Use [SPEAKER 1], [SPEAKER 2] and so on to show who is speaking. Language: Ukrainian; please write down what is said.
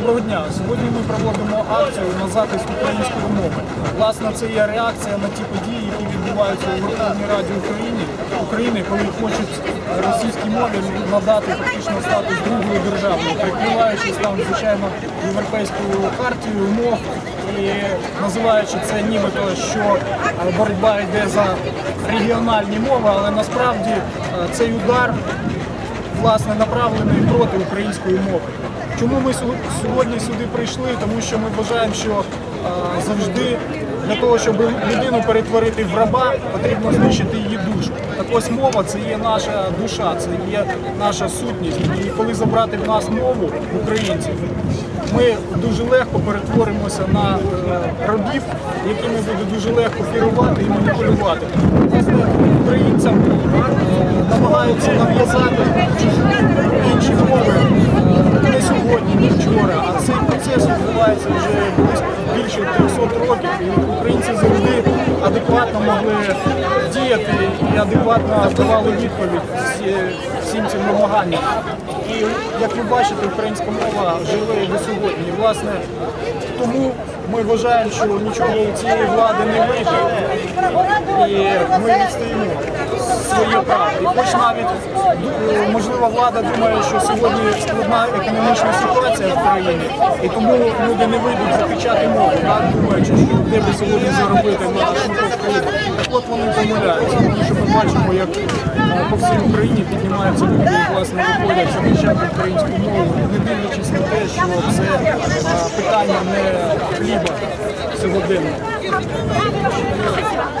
[SPEAKER 1] Доброго дня. Сьогодні ми проводимо акцію на захист української мови. Власне, це є реакція на ті події, які відбуваються у Верховній Раді України, України, коли хочуть російській мові надати фактично статус другої держави, прикриваючись там, звичайно, європейською хартією мов і називаючи це нібито, що е, боротьба йде за регіональні мови, але насправді е, цей удар власне направлений проти української мови. Чому ми сьогодні сюди прийшли? Тому що ми вважаємо, що е, завжди для того, щоб людину перетворити в раба, потрібно знищити її душу. Так ось мова це є наша душа, це є наша сутність. І коли забрати в нас мову українців, ми дуже легко перетворимося на е, рабів, якими буде дуже легко керувати і маніпулювати. Українцям намагаються нав'язати інші мови е, не сьогодні, не вчора, а цей процес відбувається вже більше 300 років. І українці завжди адекватно могли діяти і адекватно давали відповідь всім цим намаганням. І як ви бачите, українська мова живе і до сьогодні. І, власне, тому ми вважаємо, що нічого у цієї влади не вийде. І ми відстоїмо своє право. І хоч навіть е, можливо влада думає, що сьогодні складна економічна ситуація в країні, і тому люди не вийдуть захищати мову, так, думаючи, що де би сьогодні заробити на шматок. Так от вони помиляються, тому що ми бачимо, як е, по всій Україні піднімаються люди, власне, виходять захищати українську мову, не дивлячись на те, що це е, питання не хліба сьогодення.